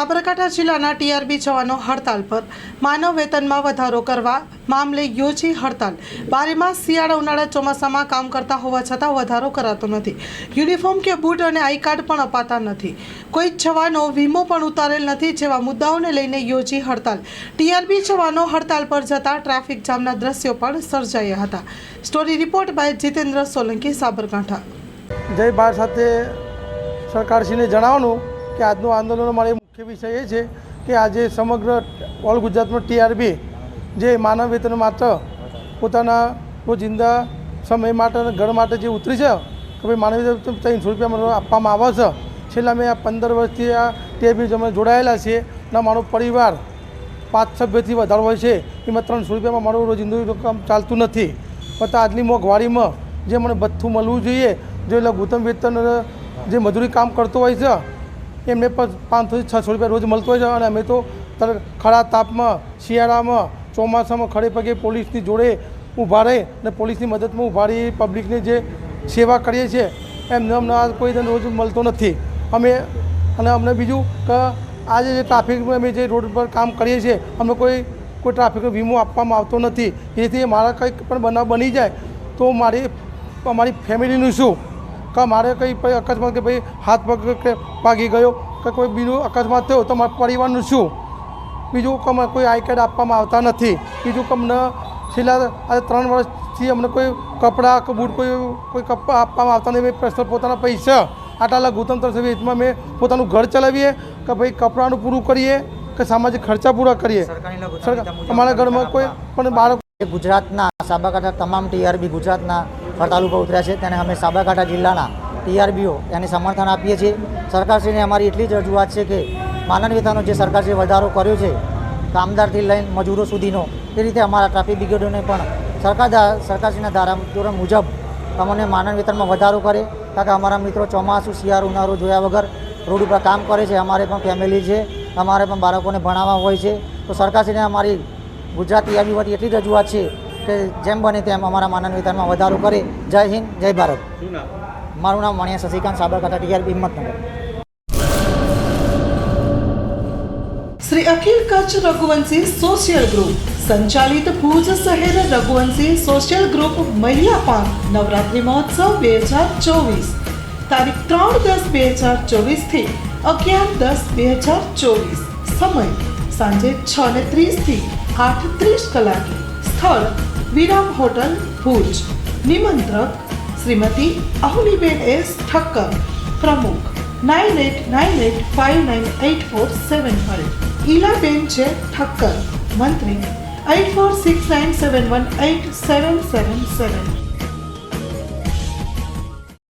સાબરકાંઠા જિલ્લાના ટીઆરબી જવાનો હડતાલ પર. માનવ વેતનમાં વધારો કરવા મામલે યોજી હડતાલ. બારેમાં શિયાળા ઉનાળા ચોમાસામાં કામ કરતા હોવા છતાં વધારો કરાતો નથી. યુનિફોર્મ કે બૂટ અને આઈ કાર્ડ પણ અપાતા નથી. કોઈ જવાનો વીમો પણ ઉતારેલ નથી જેવા મુદ્દાઓને લઈને યોજી હડતાલ. ટીઆરબી જવાનો હડતાલ પર જતા ટ્રાફિક જામના દ્રશ્યો પણ સર્જાયા હતા. Story report by Jitendra Solanki, Sabarkantha. જય ભારત સાથે સરકારશ્રીને જણાવવાનું કે આજનું આંદોલન મારો મુખ્ય વિષય એ છે કે આજે સમગ્ર ઓલ ગુજરાતમાં ટીઆરબી જે માનવ વેતન માત્ર પોતાના રોજિંદા સમય માટે ઘર માટે જે ઉતરી છે, કે ભાઈ માનવ વેતન ત્રણસો રૂપિયા આપવામાં આવે છે. છેલ્લા મેં આ પંદર વર્ષથી આ ટીઆરબી અમે જોડાયેલા છીએ અને મારો પરિવાર પાંચ સભ્યથી વધારે હોય છે, એમાં ત્રણસો રૂપિયામાં મારું રોજિંદુ કામ ચાલતું નથી. પણ આજની મોંઘવારીમાં જે મને ભથ્થું મળવું જોઈએ, જે લઘુત્તમ વેતન જે મજૂરી કામ કરતો હોય છે એમને પણ પાંચસોથી છસો રૂપિયા રોજ મળતો હોય છે અને અમે તો ખરા તાપમાં, શિયાળામાં, ચોમાસામાં ખડે પગે પોલીસની જોડે ઊભા રહી અને પોલીસની મદદમાં ઊભા રહી, પબ્લિકની જે સેવા કરીએ છીએ, એમને અમને આ કોઈ રોજ મળતો નથી. અમે અને અમને બીજું કે આજે જે ટ્રાફિકમાં અમે જે રોડ પર કામ કરીએ છીએ, અમને કોઈ કોઈ ટ્રાફિકનો વીમો આપવામાં આવતો નથી. એથી મારા કંઈક પણ બનાવ બની જાય, તો મારી અમારી ફેમિલીનું શું? કે મારે કંઈ ભાઈ અકસ્માત કે ભાઈ હાથ પગ કે ભાગી ગયો કે કોઈ બીજું અકસ્માત થયો તો મારા પરિવારનું શું? બીજું કમ કોઈ આઈ કાર્ડ આપવામાં આવતા નથી. બીજું કમ ન છેલ્લા આજે ત્રણ વર્ષથી અમને કોઈ કપડાં કે બૂટ કોઈ કોઈ કપડાં આપવામાં આવતા નથી. પર્સનલ પોતાના પૈસા આટલા લઘુત્તમ ત્રણસો વીસમાં મેં પોતાનું ઘર ચલાવીએ કે ભાઈ કપડાનું પૂરું કરીએ કે સામાજિક ખર્ચા પૂરા કરીએ. અમારા ઘરમાં કોઈ પણ બાળક ગુજરાતના સાબરકાંઠા તમામ ટીઆરબી ગુજરાતના હડતાલ ઉપર ઉતર્યા છે. તેને અમે સાબરકાંઠા જિલ્લાના ટીઆરબીઓ એને સમર્થન આપીએ છીએ. સરકારશ્રીને અમારી એટલી જ રજૂઆત છે કે માનવ વેતનનો જે સરકારશ્રીએ વધારો કર્યો છે, કામદારથી લઈને મજૂરો સુધીનો, એ રીતે અમારા ટ્રાફિક બ્રિગેડોને પણ સરકાર સરકારશ્રીના ધારાધોરણ મુજબ અમને માનવ વેતનમાં વધારો કરે, કારણ કે અમારા મિત્રો ચોમાસું, શિયાળો, ઉનાળો જોયા વગર રોડ ઉપર કામ કરે છે. અમારે પણ ફેમિલી છે, અમારે પણ બાળકોને ભણાવવા હોય છે. તો સરકારશ્રીને અમારી ગુજરાતી આવી એટલી રજૂઆત છે કે જેમ બને તેમ અમારા માનવ વેતનમાં વધારો કરે. જય હિન્દ જય ભારત. મારું નામ Maniya Shashikant Sabarkantha TRB Himmatnagar. Shri Akhil Kutch Raghuvanshi social group સંચાલિત ભુજ શહેર રઘુવંશી સોશિયલ ગ્રુપ મહિલા પાંખ નવરાત્રિ મહોત્સવ બે હજાર ચોવીસ. તારીખ ત્રણ દસ બે હજાર ચોવીસથી અગિયાર દસ બે હજાર ચોવીસ. સમય સાંજે છ ને ત્રીસથી આઠ ત્રીસ કલાકે. स्थळ विराम हॉटेल भुज. निमंत्रक श्रीमती अहुलीबेन एस ठक्कर. प्रमुख nine eight nine eight five nine eight four seven five. इलाबेनचे Thakkar. मंत्री eight four six nine seven one eight seven seven seven